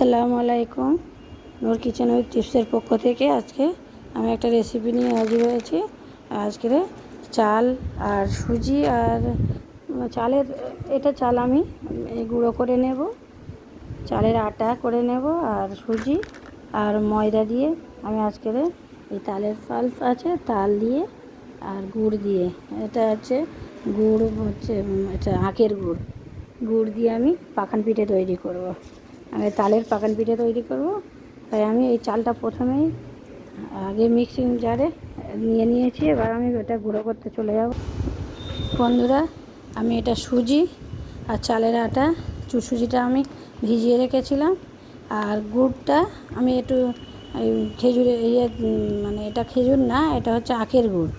আসসালামু আলাইকুম। নূর kitchen with টিপসের পক্ষ থেকে আজকে আমি একটা রেসিপি নিয়ে হাজির হয়েছি। আজকে চাল আর সুজি আর চালের, এটা চাল আমি গুঁড়ো করে নেব। চালের আটা করে নেব আর সুজি আর ময়দা দিয়ে আমি আজকের এই তালের পাল্প আছে, তাল দিয়ে আর গুড় দিয়ে। এটা হচ্ছে গুড় হচ্ছে এটা আখের গুড়। গুড় দিয়ে আমি পাখান পিঠে তৈরি করব। আমি তালের পাকান পিঠে তৈরি করব। তাই আমি এই চালটা প্রথমেই আগে মিক্সিং জারে নিয়ে নিয়েছি। এবার আমি ওটা গুঁড়ো করতে চলে যাব। বন্ধুরা, আমি এটা সুজি আর চালের আটা সুজিটা আমি ভিজিয়ে রেখেছিলাম। আর গুড়টা আমি একটু এই খেজুরের ইয়ে মানে এটা খেজুর না, এটা হচ্ছে আখের গুড়।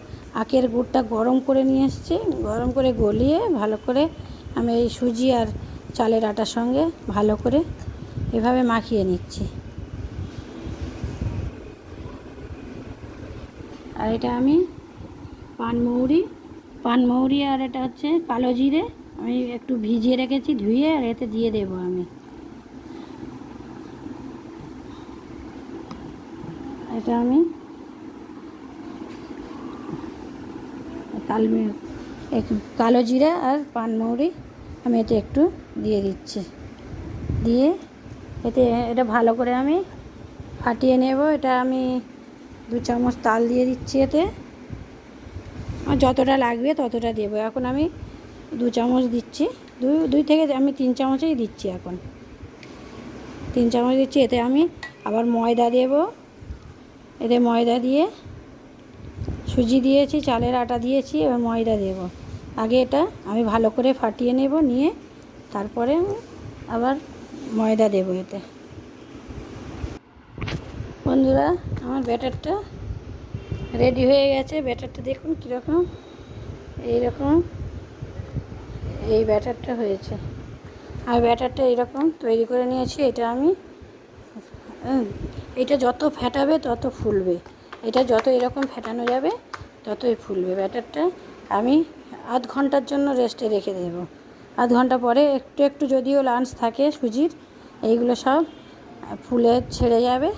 আখের গুড়টা গরম করে নিয়ে এসেছি। গরম করে গলিয়ে ভালো করে আমি এই সুজি আর চালের আটার সঙ্গে ভালো করে এভাবে মাখিয়ে নিচ্ছি। আর এটা আমি পানমৌরি পানমৌরি আর এটা হচ্ছে কালো জিরে। আমি একটু ভিজিয়ে রেখেছি ধুয়ে আর এতে দিয়ে দেবো আমি। এটা আমি কাল কালো জিরা আর পানমৌরি আমি এতে একটু দিয়ে দিচ্ছি। দিয়ে এতে এটা ভালো করে আমি ফাটিয়ে নেব। এটা আমি দু চামচ তাল দিয়ে দিচ্ছি এতে। আমার যতটা লাগবে ততটা দেবো। এখন আমি দু চামচ দিচ্ছি। দুই দুই থেকে আমি তিন চামচেই দিচ্ছি এখন। তিন চামচ দিচ্ছি। এতে আমি আবার ময়দা দেব। এতে ময়দা দিয়ে সুজি দিয়েছি, চালের আটা দিয়েছি, এবার ময়দা দেব। আগে এটা আমি ভালো করে ফাটিয়ে নেব, নিয়ে তারপরে আবার ময়দা দেব এতে। বন্ধুরা, আমার ব্যাটারটা রেডি হয়ে গেছে। ব্যাটারটা দেখুন কীরকম, এইরকম, এই ব্যাটারটা হয়েছে। আর ব্যাটারটা এরকম তৈরি করে নিয়েছি, এটা আমি এটা যত ফেটাবে তত ফুলবে। এটা যত এরকম ফেটানো যাবে ততই ফুলবে। ব্যাটারটা আমি আধ ঘণ্টার জন্য রেস্টে রেখে দেব। আধ ঘণ্টা পরে একটু একটু যদিও লাঞ্চ থাকে সুজির, এইগুলো সব ফুলে ছেড়ে যাবে।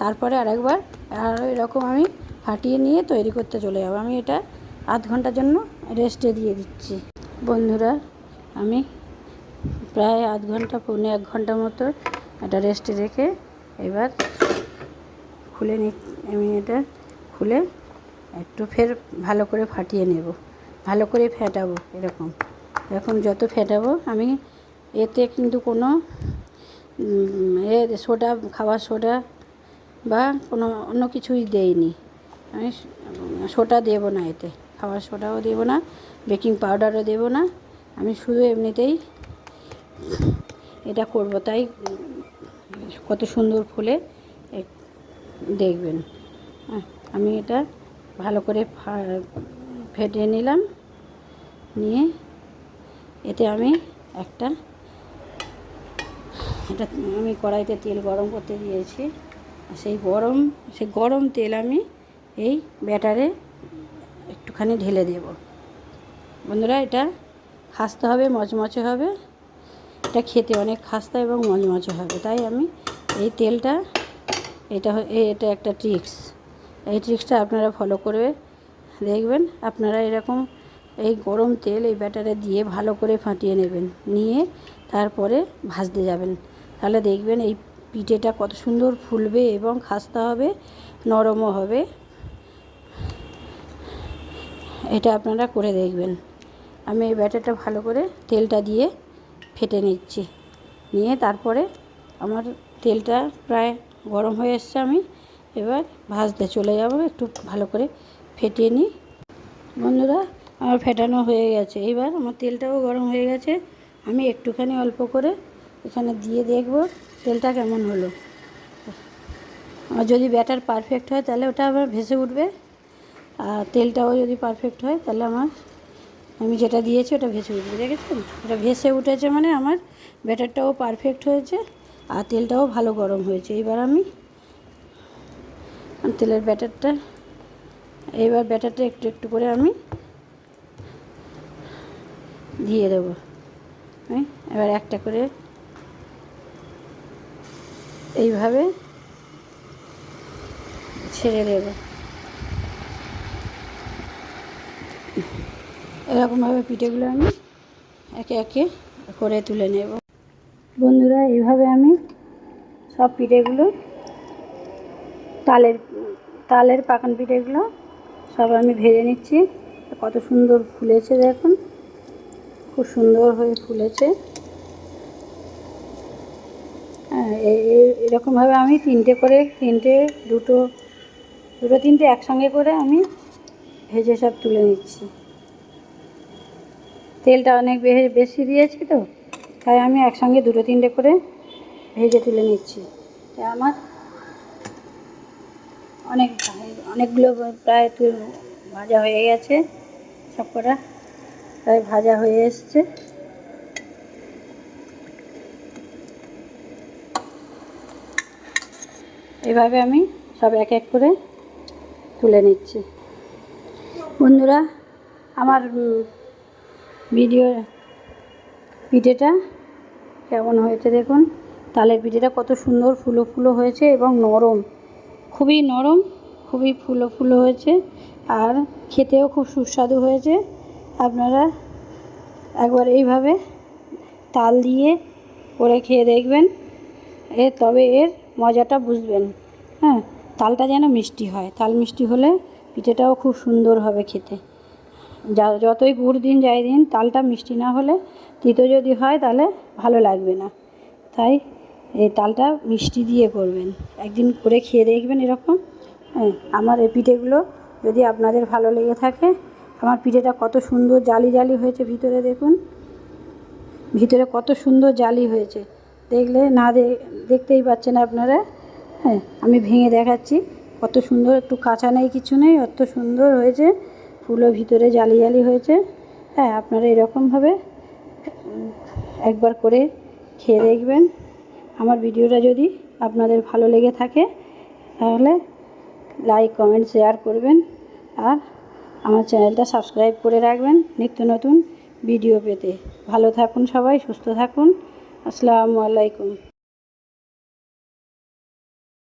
তারপরে আরেকবার আর এরকম আমি ফাটিয়ে নিয়ে তৈরি করতে চলে যাব। আমি এটা আধ ঘণ্টার জন্য রেস্টে দিয়ে দিচ্ছি। বন্ধুরা, আমি প্রায় আধ ঘণ্টা, পৌনে এক ঘণ্টা মতো এটা রেস্টে রেখে এবার খুলে নি, আমি এটা খুলে একটু ফের ভালো করে ফাটিয়ে নেব। ভালো করে ফেটাবো, এরকম। এরকম যত ফেটাবো, আমি এতে কিন্তু কোনো এ সোডা খাবার সোডা বা কোনো অন্য কিছুই দেইনি। আমি সোডা দেবো না এতে খাবার সোডাও দেবো না, বেকিং পাউডারও দেবো না, আমি শুধু এমনিতেই এটা করব, তাই কত সুন্দর ফুলে দেখবেন। আমি এটা ভালো করে ফা- ফেটিয়ে নিলাম, নিয়ে এতে আমি একটা এটা আমি কড়াইতে তেল গরম করতে দিয়েছি। সেই গরম সেই গরম তেল আমি এই ব্যাটারে একটুখানি ঢেলে দেব। বন্ধুরা, এটা খাস্তে হবে, মচমচে হবে। এটা খেতে অনেক খাস্তা এবং মচমচে হবে। তাই আমি এই তেলটা, এটা এটা একটা ট্রিক্স। এই ট্রিক্সটা আপনারা ফলো করবে দেখবেন। আপনারা এরকম এই গরম তেল এই ব্যাটারে দিয়ে ভালো করে ফাটিয়ে নেবেন। নিয়ে তারপরে ভাজতে যাবেন। তাহলে দেখবেন এই পিঠেটা কত সুন্দর ফুলবে এবং খাস্তা হবে, নরমও হবে। এটা আপনারা করে দেখবেন। আমি এই ব্যাটারটা ভালো করে তেলটা দিয়ে ফেটে নিচ্ছি। নিয়ে তারপরে আমার তেলটা প্রায় গরম হয়ে এসছে আমি এবার ভাজতে চলে যাব। একটু ভালো করে ফেটিয়ে নিই। বন্ধুরা আমার ফেটানো হয়ে গেছে। এবার আমার তেলটাও গরম হয়ে গেছে। আমি একটুখানি অল্প করে এখানে দিয়ে দেখব তেলটা কেমন হলো। আর যদি ব্যাটার পারফেক্ট হয়, তাহলে ওটা আবার ভেসে উঠবে। আর তেলটাও যদি পারফেক্ট হয়, তাহলে আমার, আমি যেটা দিয়েছি ওটা ভেসে উঠবে। দেখেছেন? ওটা ভেসে উঠেছে মানে আমার ব্যাটারটাও পারফেক্ট হয়েছে আর তেলটাও ভালো গরম হয়েছে। এবার আমি তেলের ব্যাটারটা এবার ব্যাটারটা একটু একটু করে আমি দিয়ে দেবো। এবার একটা করে এইভাবে ছেড়ে দেব। এরকমভাবে পিঠেগুলো আমি একে একে করে তুলে নেব। বন্ধুরা, এইভাবে আমি সব পিঠেগুলো, তালের তালের পাকান পিঠেগুলো সব আমি ভেজে নিচ্ছি। কত সুন্দর ফুলেছে দেখুন। খুব সুন্দর হয়ে ফুলেছে। হ্যাঁ এরকমভাবে আমি তিনটে করে, তিনটে, দুটো দুটো, তিনটে একসঙ্গে করে আমি ভেজে সব তুলে নিচ্ছি। তেলটা অনেক বেশি দিয়েছি তো, তাই আমি একসঙ্গে দুটো, তিনটে করে ভেজে তুলে নিচ্ছি। আমার অনেক, অনেকগুলো প্রায় ভাজা হয়ে গেছে সব কটা প্রায় ভাজা হয়ে এসছে। এভাবে আমি সব এক এক করে তুলে নিচ্ছি। বন্ধুরা, আমার ভিডিও পিঠেটা কেমন হয়েছে দেখুন। তালের পিঠেটা কত সুন্দর ফুলো ফুলো হয়েছে এবং নরম। খুবই নরম, খুবই ফুলো ফুলো হয়েছে। আর খেতেও খুব সুস্বাদু হয়েছে। আপনারা একবার এইভাবে তাল দিয়ে করে খেয়ে দেখবেন। এ তবে এর মজাটা বুঝবেন। হ্যাঁ তালটা যেন মিষ্টি হয়। তাল মিষ্টি হলে পিঠেটাও খুব সুন্দর হবে খেতে। যা, যতই গুড় দিন, যাই দিন, তালটা মিষ্টি না হলে তিতো যদি হয়, তাহলে ভালো লাগবে না। তাই এই তালটা মিষ্টি দিয়ে করবেন। একদিন করে খেয়ে দেখবেন এরকম। হ্যাঁ আমার এই পিঠেগুলো যদি আপনাদের ভালো লেগে থাকে আমার পিঠেটা কত সুন্দর জালি জালি হয়েছে ভিতরে দেখুন। ভিতরে কত সুন্দর জালি হয়েছে। দেখলে না দেখতেই পাচ্ছেন আপনারা। হ্যাঁ আমি ভেঙে দেখাচ্ছি। কত সুন্দর, একটু কাঁচা নেই, কিছু নেই, অত সুন্দর হয়েছে। ফুলও ভিতরে জালি জালি হয়েছে। হ্যাঁ আপনারা এরকমভাবে একবার করে খেয়ে দেখবেন। আমার ভিডিওটা যদি আপনাদের ভালো লেগে থাকে, তাহলে লাইক কমেন্ট শেয়ার করবেন। আর আমার চ্যানেলটা সাবস্ক্রাইব করে রাখবেন নিত্য নতুন ভিডিও পেতে। ভালো থাকুন সবাই, সুস্থ থাকুন। আসসালামু আলাইকুম।